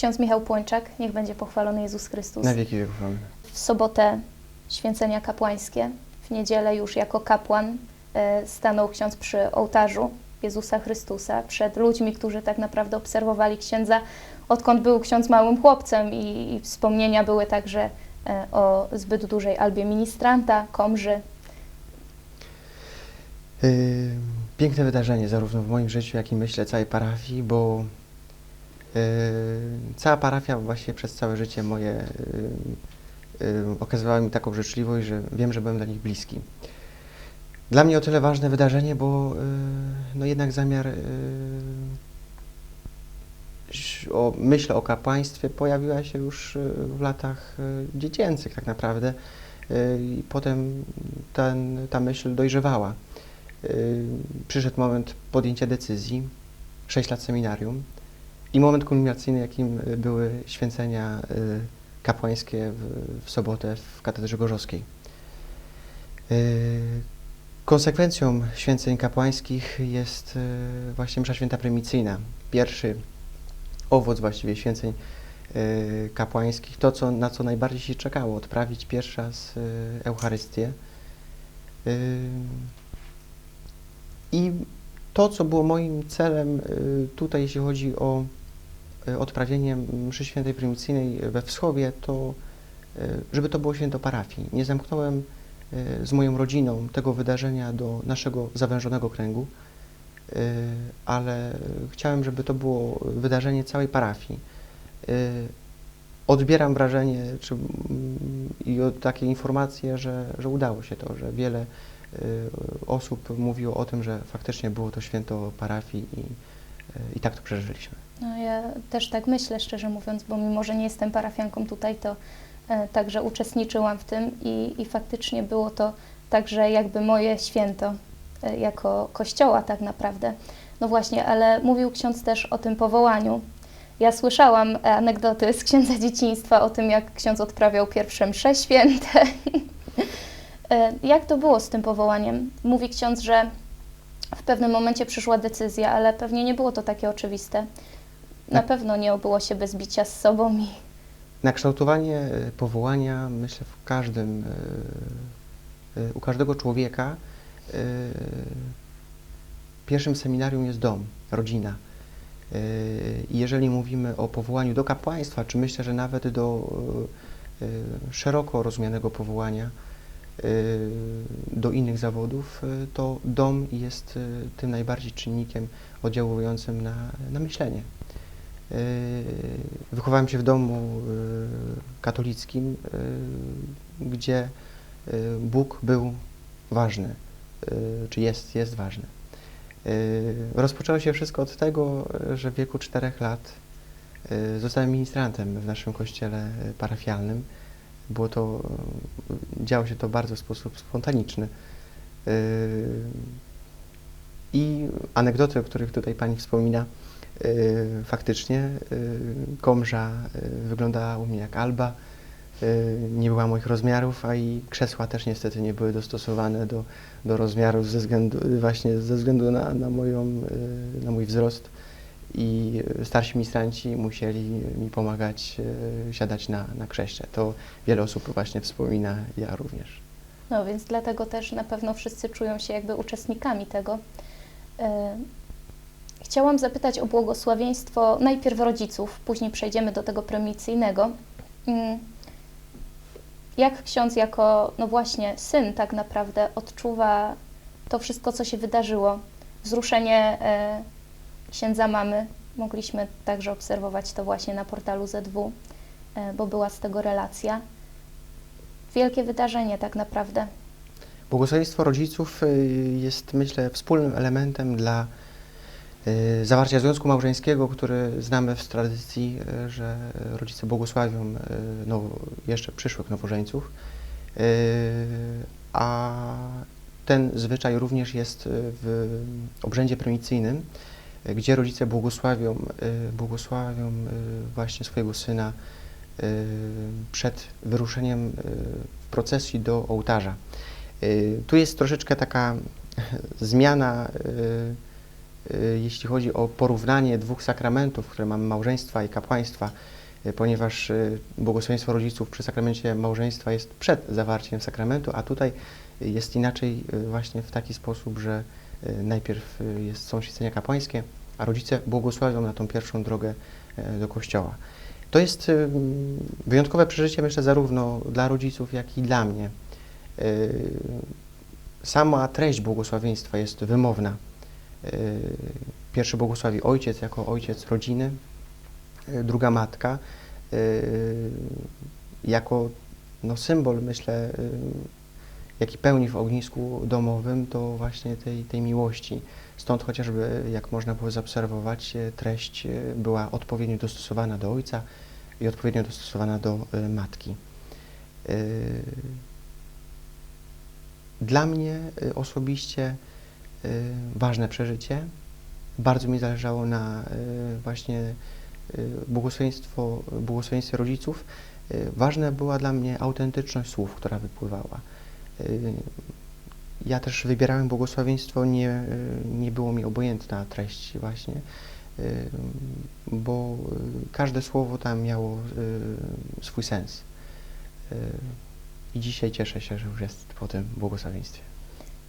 Ksiądz Michał Płończak, niech będzie pochwalony Jezus Chrystus. Na wieki wieków. Amen. W sobotę święcenia kapłańskie, w niedzielę już jako kapłan e, stanął ksiądz przy ołtarzu Jezusa Chrystusa, przed ludźmi, którzy tak naprawdę obserwowali księdza, odkąd był ksiądz małym chłopcem i, i wspomnienia były także e, o zbyt dużej albie ministranta, komży. Yy, Piękne wydarzenie zarówno w moim życiu, jak i myślę całej parafii, bo cała parafia właśnie przez całe życie moje yy, yy, okazywała mi taką życzliwość, że wiem, że byłem dla nich bliski. Dla mnie o tyle ważne wydarzenie, bo yy, no jednak zamiar yy, o, myśl o kapłaństwie pojawiła się już yy, w latach yy, dziecięcych tak naprawdę yy, i potem ten, ta myśl dojrzewała. Yy, przyszedł moment podjęcia decyzji, 6 lat seminarium i moment kulminacyjny, jakim y, były święcenia y, kapłańskie w, w sobotę w katedrze gorzowskiej. Yy, Konsekwencją święceń kapłańskich jest y, właśnie msza święta prymicyjna. Pierwszy owoc właściwie święceń y, kapłańskich, to co, na co najbardziej się czekało, odprawić y, Eucharystię. Y, I to, co było moim celem y, tutaj, jeśli chodzi o y, odprawienie mszy świętej prymicyjnej we Wschowie, to y, żeby to było święto parafii. Nie zamknąłem y, z moją rodziną tego wydarzenia do naszego zawężonego kręgu, ale chciałem, żeby to było wydarzenie całej parafii. Odbieram wrażenie czy, mm, i takie informacje, że, że udało się to, że wiele osób mówiło o tym, że faktycznie było to święto parafii i, i tak to przeżyliśmy. No, ja też tak myślę, szczerze mówiąc, bo mimo, że nie jestem parafianką tutaj, to e, także uczestniczyłam w tym i, i faktycznie było to także jakby moje święto e, jako kościoła tak naprawdę. No właśnie, ale mówił ksiądz też o tym powołaniu. Ja słyszałam anegdoty z księdza dzieciństwa o tym, jak ksiądz odprawiał pierwsze msze święte. E, jak to było z tym powołaniem? Mówi ksiądz, że w pewnym momencie przyszła decyzja, ale pewnie nie było to takie oczywiste. Na pewno nie obyło się bez bicia z sobą i Na kształtowanie y, powołania, myślę, w każdym, y, y, u każdego człowieka pierwszym seminarium jest dom, rodzina. I jeżeli mówimy o powołaniu do kapłaństwa, czy myślę, że nawet do szeroko rozumianego powołania do innych zawodów, to dom jest tym najbardziej czynnikiem oddziałującym na, na myślenie. Y, Wychowałem się w domu y, katolickim, y, gdzie Bóg był ważny, czy jest, jest ważny. Rozpoczęło się wszystko od tego, że w wieku czterech lat zostałem ministrantem w naszym kościele parafialnym. Było to, działo się to bardzo w sposób spontaniczny. I anegdoty, o których tutaj Pani wspomina, faktycznie y, komża y, wyglądała u mnie jak alba, y, nie była moich rozmiarów, a i krzesła też niestety nie były dostosowane do, do rozmiarów ze względu, właśnie ze względu na, na, moją, y, na mój wzrost i y, starsi ministranci musieli mi pomagać y, siadać na, na krześle. To wiele osób właśnie wspomina, ja również. no więc dlatego też na pewno wszyscy czują się jakby uczestnikami tego. E, Chciałam zapytać o błogosławieństwo najpierw rodziców, później przejdziemy do tego prymicyjnego. Mm, Jak ksiądz jako, no właśnie, syn tak naprawdę odczuwa to wszystko, co się wydarzyło? Wzruszenie e, księdza mamy. Mogliśmy także obserwować to właśnie na portalu ZW, e, bo była z tego relacja. Wielkie wydarzenie tak naprawdę. Błogosławieństwo rodziców y, jest, myślę, wspólnym elementem dla zawarcia związku małżeńskiego, który znamy w tradycji, y, że rodzice błogosławią y, nowo, jeszcze przyszłych nowożeńców. Y, A ten zwyczaj również jest y, w obrzędzie prymicyjnym, y, gdzie rodzice błogosławią, y, błogosławią y, właśnie swojego syna y, przed wyruszeniem y, w procesji do ołtarza. Y, Tu jest troszeczkę taka zmiana y, y, jeśli chodzi o porównanie dwóch sakramentów, które mamy małżeństwa i kapłaństwa, y, ponieważ y, błogosławieństwo rodziców przy sakramencie małżeństwa jest przed zawarciem sakramentu, a tutaj y, jest inaczej y, właśnie w taki sposób, że y, najpierw y, jest, są kapłańskie, a rodzice błogosławią na tą pierwszą drogę do kościoła. To jest y, wyjątkowe przeżycie, myślę, zarówno dla rodziców, jak i dla mnie. Y, Sama treść błogosławieństwa jest wymowna. Y, Pierwszy błogosławi ojciec jako ojciec rodziny, y, druga matka y, jako no, symbol, myślę, jaki pełni w ognisku domowym, to właśnie tej, tej miłości. Stąd chociażby, jak można było zaobserwować, e, treść e, była odpowiednio dostosowana do ojca i odpowiednio dostosowana do e, matki. E, Dla mnie e, osobiście e, ważne przeżycie. Bardzo mi zależało na e, właśnie e, błogosławieństwo, błogosławieństwie rodziców. Ważna była dla mnie autentyczność słów, która wypływała. Ja też wybierałem błogosławieństwo, nie, nie było mi obojętna treść właśnie, bo każde słowo tam miało swój sens. I dzisiaj cieszę się, że już jest po tym błogosławieństwie.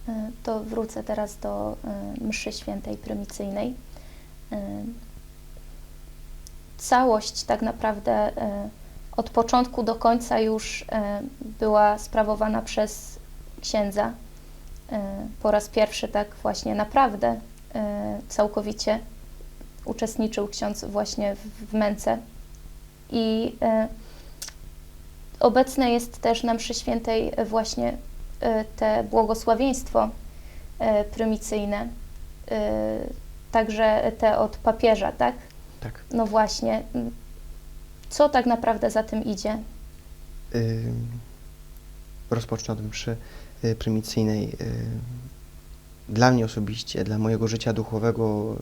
Y, To wrócę teraz do y, mszy świętej prymicyjnej. Y, Całość tak naprawdę od początku do końca już była sprawowana przez księdza. Po raz pierwszy tak właśnie naprawdę całkowicie uczestniczył ksiądz właśnie w, męce. I obecne jest też na mszy świętej właśnie te błogosławieństwo y, prymicyjne, y, także te od papieża, tak? Tak. No właśnie. Co tak naprawdę za tym idzie? Rozpocznę od mszy y, prymicyjnej. Y, Dla mnie osobiście, dla mojego życia duchowego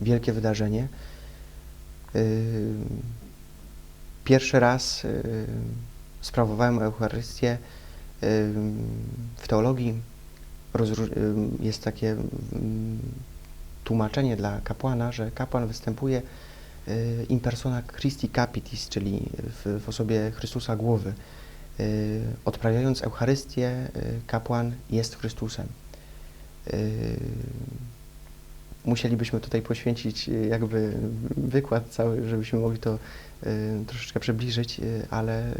y, wielkie wydarzenie. Pierwszy raz sprawowałem Eucharystię w teologii. Jest takie mm, tłumaczenie dla kapłana, że kapłan występuje y, in persona Christi Capitis, czyli w, w osobie Chrystusa głowy. Y, Odprawiając Eucharystię, y, kapłan jest Chrystusem. Musielibyśmy tutaj poświęcić jakby wykład cały, żebyśmy mogli to troszeczkę przybliżyć, ale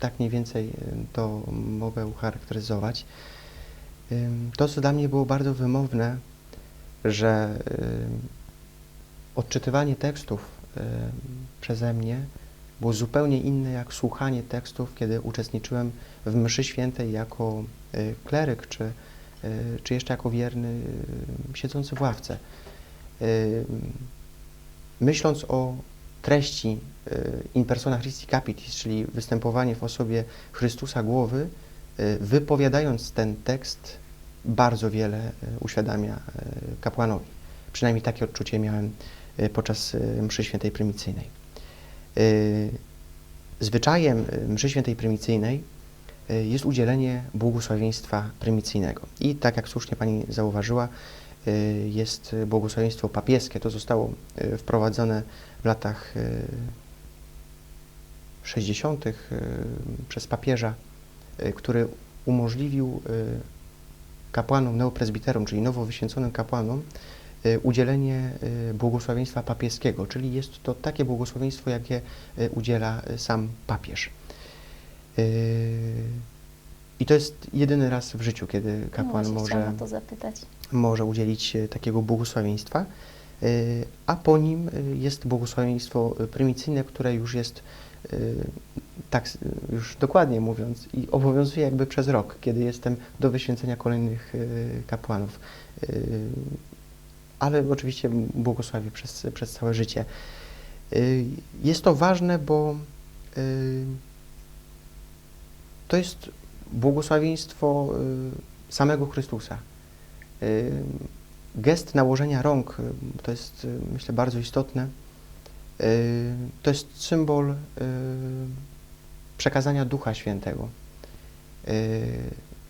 tak mniej więcej y, to mogę ucharakteryzować. To, co dla mnie było bardzo wymowne, że ym, odczytywanie tekstów ym, przeze mnie było zupełnie inne jak słuchanie tekstów, kiedy uczestniczyłem w mszy świętej jako y, kleryk, czy, y, czy jeszcze jako wierny y, siedzący w ławce. Y, Myśląc o treści y, in persona Christi Capitis, czyli występowanie w osobie Chrystusa głowy, y, wypowiadając ten tekst, bardzo wiele y, uświadamia kapłanowi. Przynajmniej takie odczucie miałem podczas mszy świętej prymicyjnej. Zwyczajem mszy świętej prymicyjnej jest udzielenie błogosławieństwa prymicyjnego. I tak jak słusznie Pani zauważyła, jest błogosławieństwo papieskie. To zostało y, wprowadzone w latach y, 60. y, przez papieża, który umożliwił kapłanom neopresbiterom, czyli nowo wyświęconym kapłanom, udzielenie błogosławieństwa papieskiego, czyli jest to takie błogosławieństwo, jakie udziela sam papież. I to jest jedyny raz w życiu, kiedy no kapłan właśnie może może udzielić e, takiego błogosławieństwa, e, a po nim e, jest błogosławieństwo prymicyjne, które już jest, tak już dokładnie mówiąc, i obowiązuje jakby przez rok, kiedy jestem do wyświęcenia kolejnych kapłanów. Ale oczywiście błogosławię przez, przez całe życie. Jest to ważne, bo to jest błogosławieństwo e, samego Chrystusa. Y, Gest nałożenia rąk y, to jest, y, myślę, bardzo istotne. Y, To jest symbol y, przekazania Ducha Świętego. Y,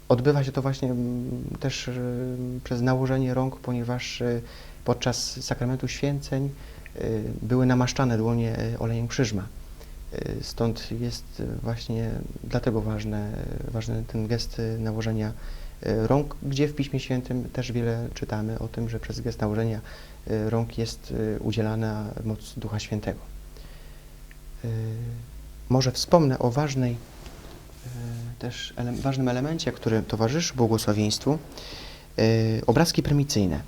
Odbywa się to właśnie mm, też y, przez nałożenie rąk, ponieważ y, podczas sakramentu święceń y, były namaszczane dłonie y, olejem krzyżma. Y, Stąd jest właśnie dlatego ważne, ważny ten gest nałożenia y, rąk, gdzie w Piśmie Świętym też wiele czytamy o tym, że przez gest nałożenia y, rąk jest udzielana moc Ducha Świętego. Może wspomnę o ważnej, też ele ważnym elemencie, który towarzyszy błogosławieństwu. Obrazki prymicyjne.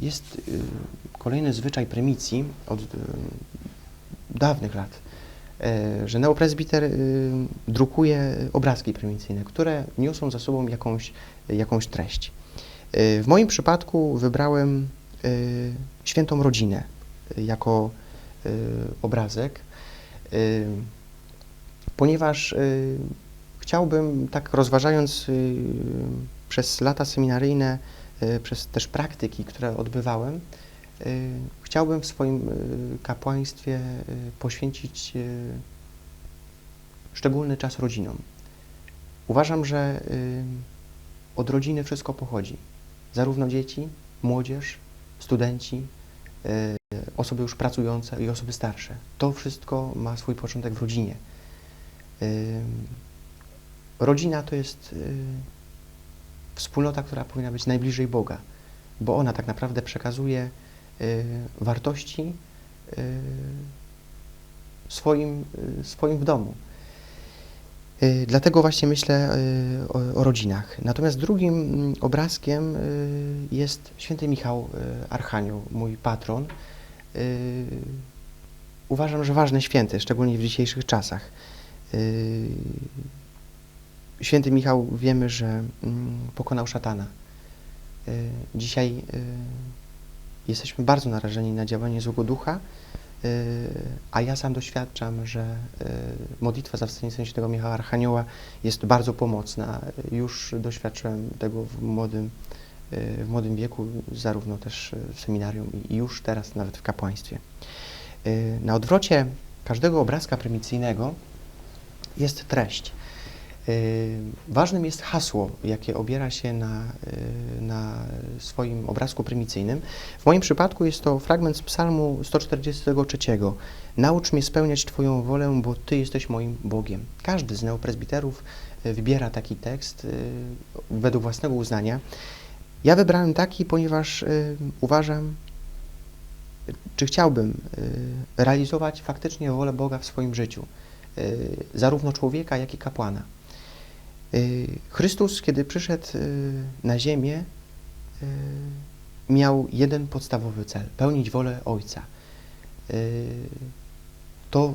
Jest kolejny zwyczaj prymicji od dawnych lat, że neopresbiter y, drukuje obrazki prymicyjne, które niosą za sobą jakąś, jakąś treść. Y, W moim przypadku wybrałem świętą rodzinę jako obrazek, ponieważ chciałbym, tak rozważając przez lata seminaryjne, przez też praktyki, które odbywałem, chciałbym w swoim y, kapłaństwie y, poświęcić y, szczególny czas rodzinom. Uważam, że y, od rodziny wszystko pochodzi. Zarówno dzieci, młodzież, studenci, y, osoby już pracujące i osoby starsze. To wszystko ma swój początek w rodzinie. Y, Rodzina to jest y, wspólnota, która powinna być najbliżej Boga, bo ona tak naprawdę przekazuje y, wartości y, swoim, y, swoim w domu. Y, Dlatego właśnie myślę y, o, o rodzinach. Natomiast drugim mm, obrazkiem y, jest święty Michał y, Archanioł, mój patron. Y, Uważam, że ważny święty, szczególnie w dzisiejszych czasach. Y, Święty Michał wiemy, że mm, pokonał szatana. Y, Dzisiaj y, jesteśmy bardzo narażeni na działanie złego ducha, y, a ja sam doświadczam, że y, modlitwa za wstawienie świętego Michała Archanioła jest bardzo pomocna. Już doświadczyłem tego w młodym, y, w młodym wieku, zarówno też w seminarium i- już teraz nawet w kapłaństwie. Na odwrocie każdego obrazka prymicyjnego jest treść. Y, Ważnym jest hasło, jakie obiera się na, y, na swoim obrazku prymicyjnym. W moim przypadku jest to fragment z Psalmu 143. Naucz mnie spełniać Twoją wolę, bo Ty jesteś moim Bogiem. Każdy z neopresbiterów y, wybiera taki tekst według własnego uznania. Ja wybrałem taki, ponieważ uważam, czy chciałbym realizować faktycznie wolę Boga w swoim życiu, zarówno człowieka, jak i kapłana. Y, Chrystus, kiedy przyszedł y, na ziemię, y, miał jeden podstawowy cel pełnić wolę Ojca. To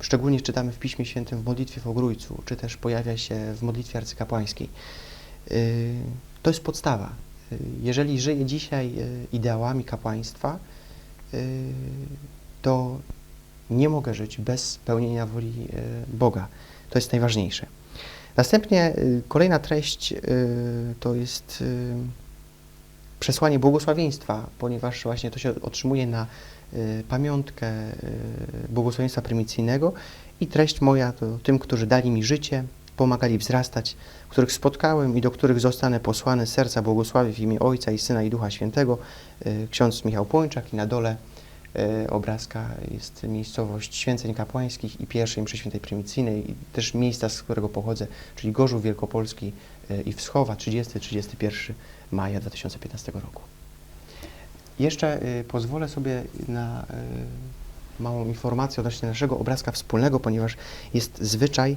szczególnie czytamy w Piśmie Świętym w modlitwie w Ogrójcu, czy też pojawia się w modlitwie arcykapłańskiej. To jest podstawa. Jeżeli żyję dzisiaj ideałami kapłaństwa, to nie mogę żyć bez pełnienia woli Boga. To jest najważniejsze. Następnie y, kolejna treść y, to jest y, przesłanie błogosławieństwa, ponieważ właśnie to się otrzymuje na pamiątkę błogosławieństwa prymicyjnego. I treść moja to tym, którzy dali mi życie, pomagali wzrastać, których spotkałem i do których zostanę posłany serca błogosławy w imię Ojca i Syna i Ducha Świętego, ksiądz Michał Płończak i na dole obrazka jest miejscowość święceń kapłańskich i pierwszej mszy świętej prymicyjnej i też miejsca, z którego pochodzę, czyli Gorzów Wielkopolski y, i Wschowa 30-31 maja 2015 roku. Jeszcze y, pozwolę sobie na małą informację odnośnie naszego obrazka wspólnego, ponieważ jest zwyczaj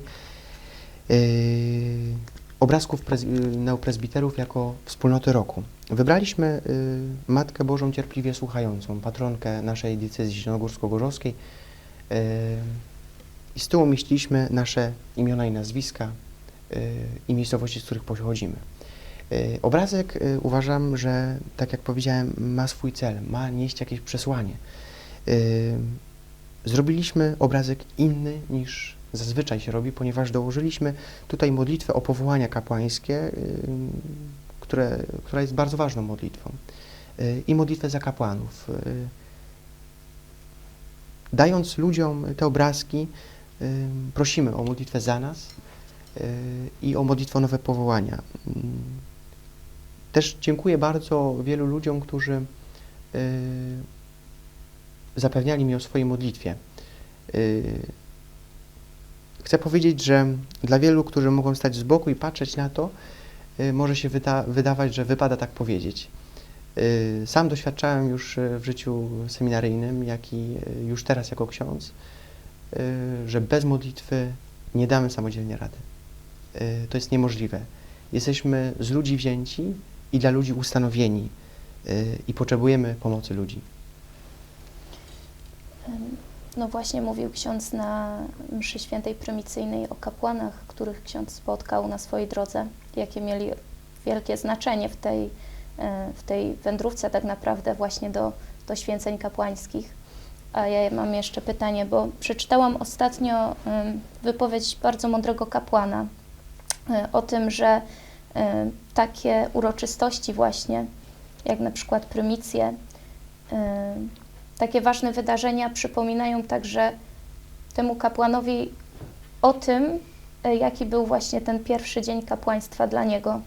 obrazków prez, y, neopresbiterów jako wspólnoty roku. Wybraliśmy y, Matkę Bożą Cierpliwie Słuchającą, patronkę naszej diecezji zielonogórsko-gorzowskiej y, i z tyłu umieściliśmy nasze imiona i nazwiska i miejscowości, z których pochodzimy. Obrazek uważam, że tak jak powiedziałem, ma swój cel, ma nieść jakieś przesłanie. Zrobiliśmy obrazek inny niż zazwyczaj się robi, ponieważ dołożyliśmy tutaj modlitwę o powołania kapłańskie, y, które, która jest bardzo ważną modlitwą, y, i modlitwę za kapłanów. Y, Dając ludziom te obrazki, prosimy o modlitwę za nas i o modlitwę o nowe powołania. Też dziękuję bardzo wielu ludziom, którzy zapewniali mi o swojej modlitwie. Chcę powiedzieć, że dla wielu, którzy mogą stać z boku i patrzeć na to, y, może się wyda wydawać, że wypada tak powiedzieć. Y, Sam doświadczałem już y, w życiu seminaryjnym, jak i już teraz jako ksiądz, że bez modlitwy nie damy samodzielnie rady. To jest niemożliwe. Jesteśmy z ludzi wzięci i dla ludzi ustanowieni i potrzebujemy pomocy ludzi. No właśnie mówił ksiądz na mszy świętej prymicyjnej o kapłanach, których ksiądz spotkał na swojej drodze, jakie mieli wielkie znaczenie w tej, e, w tej wędrówce tak naprawdę właśnie do, do święceń kapłańskich. A ja mam jeszcze pytanie, bo przeczytałam ostatnio wypowiedź bardzo mądrego kapłana y, o tym, że y, takie uroczystości właśnie, jak na przykład prymicje, takie ważne wydarzenia przypominają także temu kapłanowi o tym, e, jaki był właśnie ten pierwszy dzień kapłaństwa dla niego,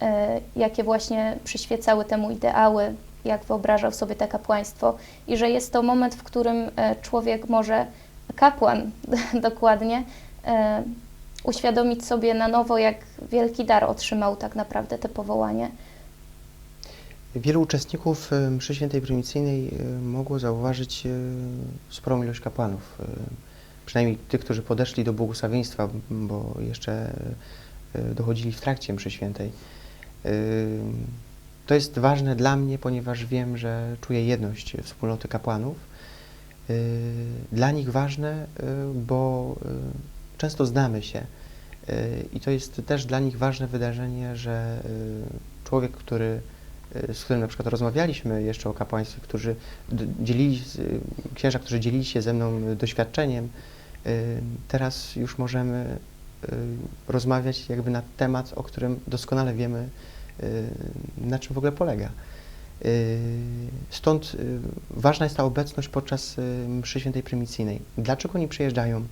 e, jakie właśnie przyświecały temu ideały, jak wyobrażał sobie to kapłaństwo i że jest to moment, w którym e, człowiek może, kapłan dokładnie, uświadomić sobie na nowo, jak wielki dar otrzymał tak naprawdę te powołanie. Wielu uczestników y, mszy świętej prymicyjnej y, mogło zauważyć y, sporą ilość kapłanów. Przynajmniej tych, którzy podeszli do błogosławieństwa, bo jeszcze dochodzili w trakcie mszy świętej. To jest ważne dla mnie, ponieważ wiem, że czuję jedność wspólnoty kapłanów. Dla nich ważne, bo często znamy się. I to jest też dla nich ważne wydarzenie, że człowiek, który z którym na przykład rozmawialiśmy jeszcze o kapłaństwie, którzy dzielili, y, księża, którzy dzielili się ze mną y, doświadczeniem, y, teraz już możemy y, rozmawiać jakby na temat, o którym doskonale wiemy, y, na czym w ogóle polega. Y, Stąd y, ważna jest ta obecność podczas y, mszy świętej prymicyjnej. Dlaczego oni przyjeżdżają?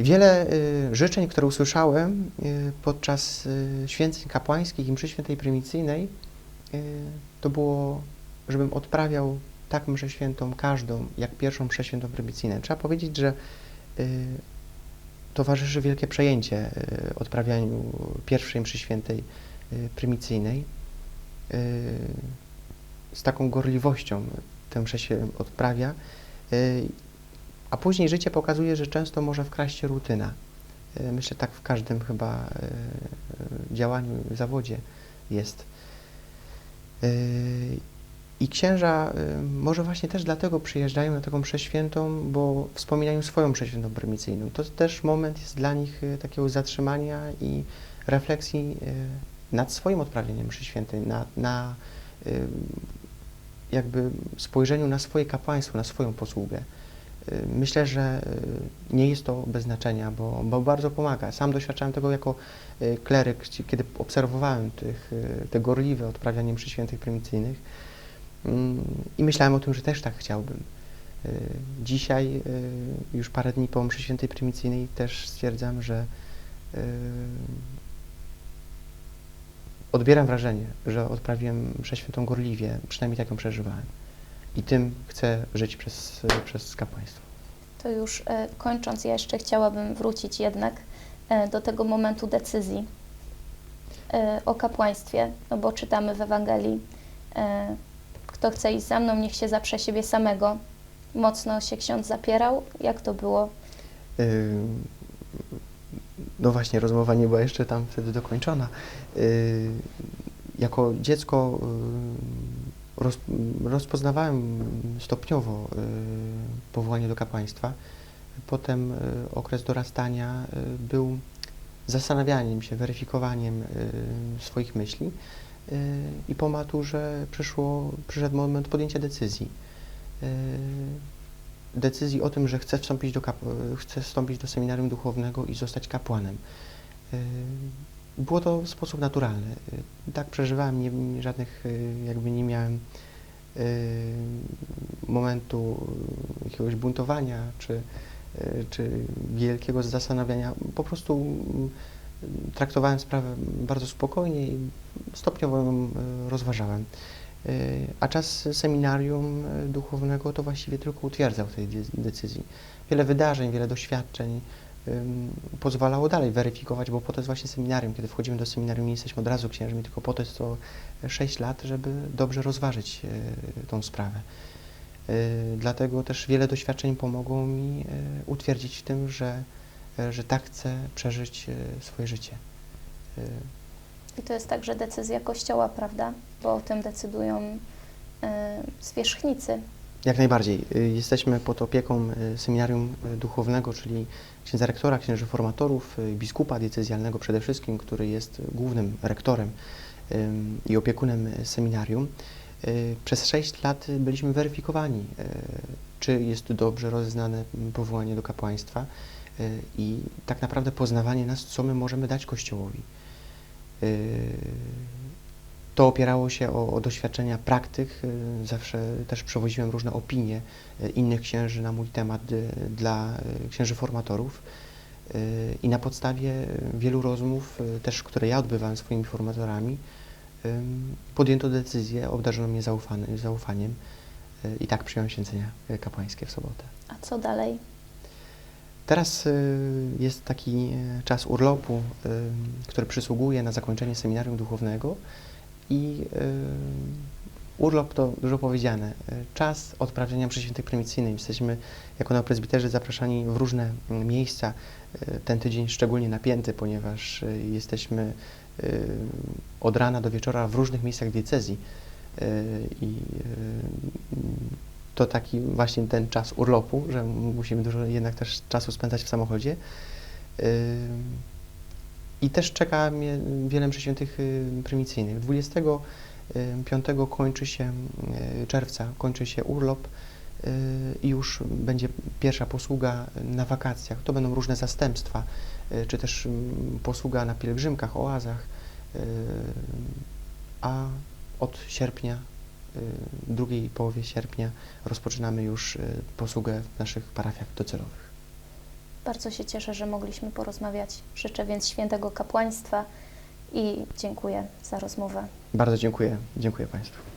Wiele y, życzeń, które usłyszałem y, podczas y, święceń kapłańskich i mszy świętej prymicyjnej, to było, żebym odprawiał tak mszę świętą każdą, jak pierwszą mszę świętą prymicyjną. Trzeba powiedzieć, że towarzyszy wielkie przejęcie odprawianiu pierwszej mszy świętej prymicyjnej. Z taką gorliwością tę mszę się odprawia. A później życie pokazuje, że często może wkraść się rutyna. E, Myślę, tak w każdym chyba e, działaniu, zawodzie jest. E, I księża może właśnie też dlatego przyjeżdżają na taką mszę świętą, bo wspominają swoją mszę świętą prymicyjną. To też moment jest dla nich takiego zatrzymania i refleksji nad swoim odprawieniem mszy świętej, na, na jakby spojrzeniu na swoje kapłaństwo, na swoją posługę. Y, Myślę, że y, nie jest to bez znaczenia, bo, bo bardzo pomaga. Sam doświadczałem tego jako y, kleryk, kiedy obserwowałem tych, te gorliwe odprawianie mszy świętych prymicyjnych mm, i myślałem o tym, że też tak chciałbym. Dzisiaj, już parę dni po mszy świętej prymicyjnej też stwierdzam, że odbieram wrażenie, że odprawiłem mszę świętą gorliwie, przynajmniej tak ją przeżywałem. I tym chcę żyć przez, przez kapłaństwo. To już e, kończąc, ja jeszcze chciałabym wrócić jednak e, do tego momentu decyzji e, o kapłaństwie, no bo czytamy w Ewangelii, e, kto chce iść za mną, niech się zaprze siebie samego. Mocno się ksiądz zapierał. Jak to było? Yy, No właśnie, rozmowa nie była jeszcze tam wtedy dokończona. Yy, Jako dziecko roz, rozpoznawałem stopniowo yy, powołanie do kapłaństwa. Potem yy, okres dorastania yy, był zastanawianiem się, weryfikowaniem swoich myśli. I po maturze przyszło, przyszedł moment podjęcia decyzji. Decyzji o tym, że chcę wstąpić do, kap- chcę wstąpić do seminarium duchownego i zostać kapłanem. Było to w sposób naturalny. Yy, Tak przeżywałem, nie, żadnych, yy, jakby nie miałem yy, momentu jakiegoś buntowania czy, czy wielkiego zastanawiania. Po prostu traktowałem sprawę bardzo spokojnie i stopniowo ją rozważałem. Y, A czas seminarium y, duchownego to właściwie tylko utwierdzał tej de- decyzji. Wiele wydarzeń, wiele doświadczeń pozwalało dalej weryfikować, bo po to jest właśnie seminarium. Kiedy wchodzimy do seminarium, nie jesteśmy od razu księżmi, tylko po to jest to 6 lat, żeby dobrze rozważyć y, tą sprawę. Y, Dlatego też wiele doświadczeń pomogło mi y, utwierdzić w tym, że, że tak chcę przeżyć swoje życie. I to jest także decyzja Kościoła, prawda? Bo o tym decydują zwierzchnicy. Jak najbardziej. Y, Jesteśmy pod opieką y, seminarium y, duchownego, czyli księdza rektora, księży formatorów, biskupa diecezjalnego przede wszystkim, który jest głównym rektorem i opiekunem seminarium. Przez sześć lat byliśmy weryfikowani, czy jest dobrze rozeznane powołanie do kapłaństwa i tak naprawdę poznawanie nas, co my możemy dać Kościołowi. To opierało się o, o doświadczenia praktyk. y, Zawsze też przewoziłem różne opinie y, innych księży na mój temat y, dla księży formatorów. I na podstawie wielu rozmów, też które ja odbywałem z swoimi formatorami, podjęto decyzję, obdarzono mnie zaufany, zaufaniem i tak przyjąłem święcenia kapłańskie w sobotę. A co dalej? Teraz jest taki czas urlopu, który przysługuje na zakończenie seminarium duchownego i y, urlop to dużo powiedziane. Czas odprawiania mszy świętej prymicyjnej. Jesteśmy jako neoprezbiterzy zapraszani w różne mm, miejsca. Y, Ten tydzień szczególnie napięty, ponieważ y, jesteśmy od rana do wieczora w różnych miejscach diecezji. I to taki właśnie ten czas urlopu, że musimy dużo jednak też czasu spędzać w samochodzie. I też czeka mnie wiele mszy świętych y, prymicyjnych. 25 kończy się y, czerwca, kończy się urlop y, i już będzie pierwsza posługa na wakacjach. To będą różne zastępstwa, y, czy też mm, posługa na pielgrzymkach, oazach, y, a od sierpnia, y, drugiej połowie sierpnia rozpoczynamy już y, posługę w naszych parafiach docelowych. Bardzo się cieszę, że mogliśmy porozmawiać. Życzę więc świętego kapłaństwa i dziękuję za rozmowę. Bardzo dziękuję. Dziękuję Państwu.